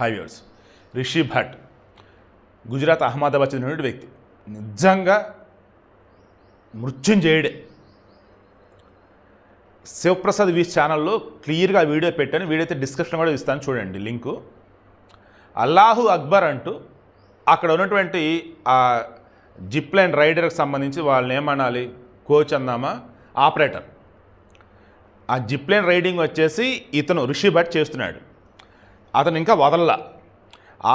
High viewers Rishi Bhatt Gujarat Ahmedabad చెందినటువంటి వ్యక్తి. నిజంగా మృత్యుంజయుడే శివప్రసాద్ వీస్ ఛానల్లో క్లియర్గా వీడియో పెట్టాను. వీడియో అయితే డిస్క్రిప్షన్ కూడా ఇస్తాను. చూడండి లింకు. అల్లాహు అక్బర్ అంటూ అక్కడ ఉన్నటువంటి ఆ జిప్ లైన్ రైడర్కి సంబంధించి వాళ్ళని ఏమనాలి? కోచ్ అందామా? ఆపరేటర్. ఆ జిప్ లైన్ రైడింగ్ వచ్చేసి ఇతను రిషి భట్ చేస్తున్నాడు. అతను ఇంకా వదల్లా.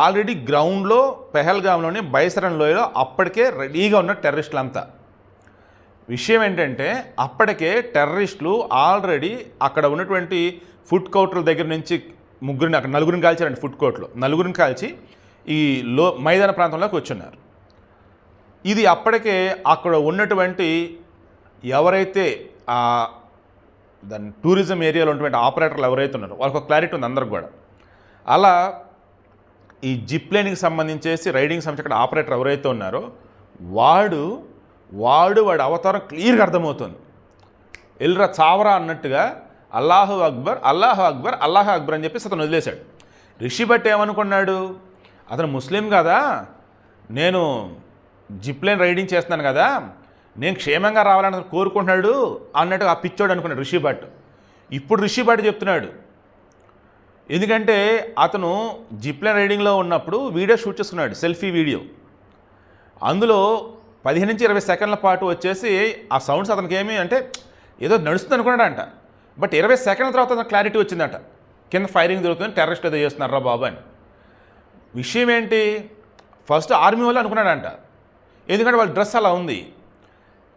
ఆల్రెడీ గ్రౌండ్లో పెహల్గామ్లోని బైసరన్ లోయలో అప్పటికే రెడీగా ఉన్న టెర్రరిస్టులంతా విషయం ఏంటంటే అప్పటికే టెర్రరిస్టులు ఆల్రెడీ అక్కడ ఉన్నటువంటి ఫుడ్ కోర్టుల దగ్గర నుంచి ముగ్గురిని అక్కడ నలుగురిని కాల్చారండి ఫుడ్ కోర్టులో. నలుగురిని కాల్చి ఈ లో మైదాన ప్రాంతంలోకి వచ్చున్నారు. ఇది అప్పటికే అక్కడ ఉన్నటువంటి ఎవరైతే దాని టూరిజం ఏరియాలో ఉన్నటువంటి ఆపరేటర్లు ఎవరైతే ఉన్నారో వాళ్ళకి ఒక క్లారిటీ ఉంది అందరికి కూడా. అలా ఈ జిప్ లైన్కి సంబంధించేసి రైడింగ్ సంబంధించి అక్కడ ఆపరేటర్ ఎవరైతే ఉన్నారో వాడు వాడు వాడి అవతారం క్లియర్గా అర్థమవుతుంది. ఎల్రా చావరా అన్నట్టుగా అల్లాహు అక్బర్ అల్లాహు అక్బర్ అల్లాహ అక్బర్ అని చెప్పేసి అతను వదిలేశాడు. రిషి భట్ ఏమనుకున్నాడు? అతను ముస్లిం కదా నేను జిప్ లైన్ రైడింగ్ చేస్తున్నాను కదా నేను క్షేమంగా రావాలని కోరుకుంటున్నాడు అన్నట్టుగా ఆ పిచ్చోడు అనుకున్నాడు రిషి భట్. ఇప్పుడు రిషి భట్ చెప్తున్నాడు ఎందుకంటే అతను జిప్ లైన్ రైడింగ్లో ఉన్నప్పుడు వీడియో షూట్ చేసుకున్నాడు సెల్ఫీ వీడియో. అందులో పదిహేను నుంచి ఇరవై సెకండ్ల పాటు వచ్చేసి ఆ సౌండ్స్ అతనికి ఏమి అంటే ఏదో నడుస్తుంది అనుకున్నాడంట బట్ ఇరవై సెకండ్ల తర్వాత అతను క్లారిటీ వచ్చిందట. కింద ఫైరింగ్ జరుగుతుంది టెర్రరిస్ట్ ఏదో చేస్తున్నారా బాబు అని. విషయం ఏంటి? ఫస్ట్ ఆర్మీ వాళ్ళు అనుకున్నాడంట. ఎందుకంటే వాళ్ళ డ్రెస్ అలా ఉంది.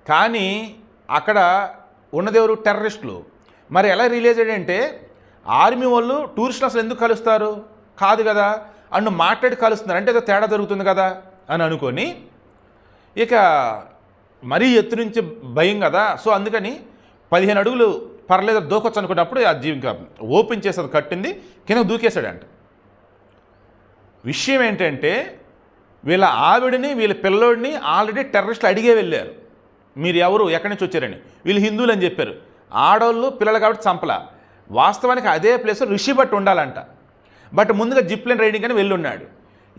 కానీ అక్కడ ఉన్నదెవరు టెర్రరిస్టులు. మరి ఎలా రిలీజ్ అయ్యాడంటే ఆర్మీ వాళ్ళు టూరిస్టులు అసలు ఎందుకు కలుస్తారు? కాదు కదా. అండ్ మాట్లాడి కలుస్తున్నారు. అంటే ఏదో తేడా జరుగుతుంది కదా అని అనుకొని ఇక మరీ ఎత్తు నుంచి భయం కదా. సో అందుకని పదిహేను అడుగులు పర్లేదు దూకొచ్చు అనుకున్నప్పుడు ఆ జీవిక ఇంకా ఓపెన్ చేసేది కట్టింది. కింద దూకేశాడంట. విషయం ఏంటంటే వీళ్ళ ఆవిడని వీళ్ళ పిల్లోడిని ఆల్రెడీ టెర్రరిస్టులు అడిగే వెళ్ళారు. మీరు ఎవరు? ఎక్కడి నుంచి వచ్చారని. వీళ్ళు హిందువులు అని చెప్పారు. ఆడవాళ్ళు పిల్లలు కాబట్టి చంపల. వాస్తవానికి అదే ప్లేస్ రిషి భట్ ఉండాలంట. బట్ ముందుగా జిప్లైన్ రైడింగ్ అని వెళ్ళి ఉన్నాడు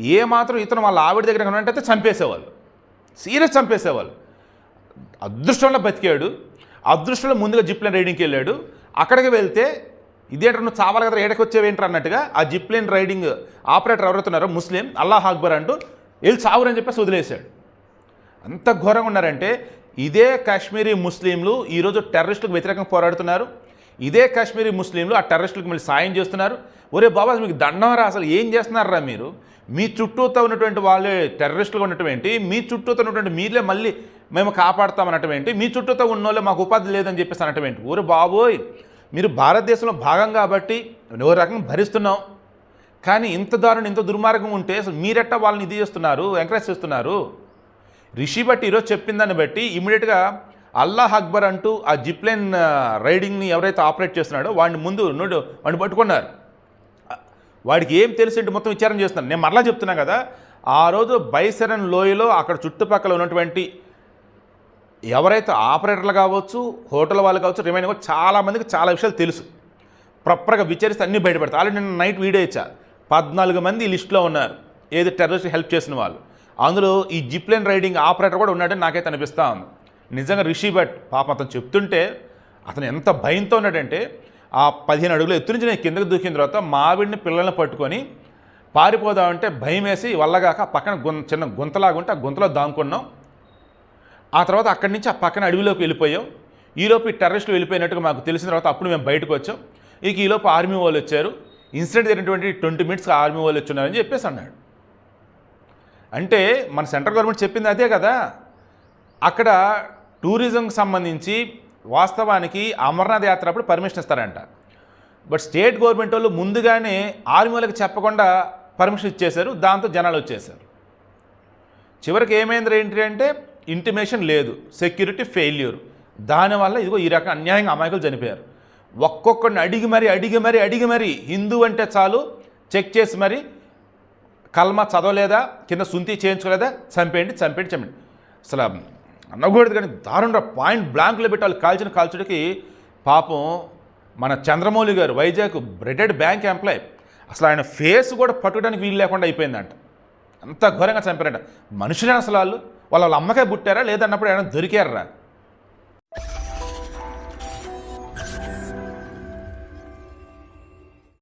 ఏ మాత్రం ఇతను వాళ్ళ ఆవిడ దగ్గర ఉన్నట్టయితే చంపేసేవాళ్ళు. సీరియస్ చంపేసేవాళ్ళు. అదృష్టంలో బతికాడు. అదృష్టంలో ముందుగా జిప్లైన్ రైడింగ్కి వెళ్ళాడు. అక్కడికి వెళ్తే ఇదేంట నువ్వు చావాలి కదా ఏడకి వచ్చేవేంటారు అన్నట్టుగా ఆ జిప్లైన్ రైడింగ్ ఆపరేటర్ ఎవరైతున్నారో ముస్లిం అల్లాహ్ అక్బర్ అంటూ వెళ్ళి చావురని చెప్పేసి వదిలేశాడు. అంత ఘోరంగా ఉన్నారంటే ఇదే కాశ్మీరీ ముస్లింలు ఈరోజు టెర్రరిస్టులకు వ్యతిరేకంగా పోరాడుతున్నారు. ఇదే కాశ్మీరీ ముస్లింలు ఆ టెర్రరిస్టులకు మళ్ళీ సాయం చేస్తున్నారు. ఒరే బాబా మీకు దండంరా అసలు ఏం చేస్తున్నారా మీరు? మీ చుట్టూతో ఉన్నటువంటి వాళ్ళే టెర్రరిస్టులు ఉన్నటువంటి మీ చుట్టూతో ఉన్నటువంటి మీరే మళ్ళీ మేము కాపాడుతామన్నటువంటి మీ చుట్టూతో ఉన్నోళ్ళే మాకు ఉపాధి లేదని చెప్పేసి అన్నటువంటి ఊరు బాబోయ్ మీరు భారతదేశంలో భాగం కాబట్టి ఓ రకంగా భరిస్తున్నాం కానీ ఇంత దారుణం ఇంత దుర్మార్గం ఉంటే అసలు మీరెట్ట వాళ్ళని ఇది చేస్తున్నారు ఎంకరేజ్ చేస్తున్నారు? రిషి బట్టి ఈరోజు చెప్పిన దాన్ని బట్టి ఇమీడియట్గా అల్లాహ్ అక్బర్ అంటూ ఆ జిప్లైన్ రైడింగ్ని ఎవరైతే ఆపరేట్ చేస్తున్నాడో వాడిని ముందు నుండి వాడిని పట్టుకున్నారు. వాడికి ఏం తెలిసి మొత్తం విచారం చేస్తున్నాను నేను మరలా చెప్తున్నా కదా ఆ రోజు బైసరన్ లోయలో అక్కడ చుట్టుపక్కల ఉన్నటువంటి ఎవరైతే ఆపరేటర్లు కావచ్చు హోటల్ వాళ్ళు కావచ్చు రిమైన్ కావచ్చు చాలామందికి చాలా విషయాలు తెలుసు. ప్రపర్గా విచారిస్తే అన్నీ బయటపెడతారు ఆల్రెడీ నేను నైట్ వీడియో ఇచ్చా. పద్నాలుగు మంది ఈ లిస్టులో ఉన్నారు. ఏది టెర్రరిస్ట్ హెల్ప్ చేసిన వాళ్ళు. అందులో ఈ జిప్లైన్ రైడింగ్ ఆపరేటర్ కూడా ఉన్నాడని నాకైతే అనిపిస్తూ ఉంది. నిజంగా రిషి భట్ పాపం అతను చెప్తుంటే అతను ఎంత భయంతో ఉన్నాడంటే ఆ పదిహేను అడుగులు ఎత్తు నుంచి నేను కిందకు దూకిన తర్వాత మావిడిని పిల్లల్ని పట్టుకొని పారిపోదామంటే భయం వేసి వల్లగాక పక్కన గుం చిన్న గుంతలాగా ఉంటే ఆ గుంతలో దాముకున్నాం. ఆ తర్వాత అక్కడి నుంచి ఆ పక్కన అడవిలోకి వెళ్ళిపోయాం. ఈలోపు ఈ టెర్రరిస్టులు వెళ్ళిపోయినట్టుగా మాకు తెలిసిన తర్వాత అప్పుడు మేము బయటకు వచ్చాం. ఇక ఈలోపు ఆర్మీ వాళ్ళు వచ్చారు. ఇన్సిడెంట్ జరిగినటువంటి ట్వంటీ మినిట్స్కి ఆర్మీ వాళ్ళు వచ్చున్నారని చెప్పేసి అన్నాడు. అంటే మన సెంట్రల్ గవర్నమెంట్ చెప్పింది అదే కదా. అక్కడ టూరిజంకి సంబంధించి వాస్తవానికి అమర్నాథ్ యాత్ర అప్పుడు పర్మిషన్ ఇస్తారంట. బట్ స్టేట్ గవర్నమెంట్ వాళ్ళు ముందుగానే ఆర్మీ వాళ్ళకి చెప్పకుండా పర్మిషన్ ఇచ్చేశారు. దాంతో జనాలు వచ్చేసారు చివరికి ఏమైంది ఏంటి అంటే ఇంటిమేషన్ లేదు. Security failure. దానివల్ల ఇదిగో ఈ రకం అన్యాయంగా అమాయకులు చనిపోయారు. ఒక్కొక్కడిని అడిగి మరీ అడిగి మరీ అడిగి మరీ హిందూ అంటే చాలు. చెక్ చేసి మరి కల్మ చదవలేదా? కింద సుంతి చేయించుకోలేదా? చంపేయండి చంపేయండి చంపేయండి. అసలు అనకూడదు కానీ దారుణ పాయింట్ బ్లాంక్లో పెట్టి వాళ్ళు కాల్చిన కాల్చుడికి పాపం మన చంద్రమౌళి గారు వైజాగ్ బ్రెడెడ్ బ్యాంక్ ఎంప్లాయ్. అసలు ఆయన ఫేస్ కూడా పట్టుకోవడానికి వీలు లేకుండా అయిపోయిందంట. అంత ఘోరంగా చంపారంట. మనుషులే అసలు వాళ్ళు వాళ్ళ అమ్మకే పుట్టారా? లేదన్నప్పుడు ఆయన దొరికారా?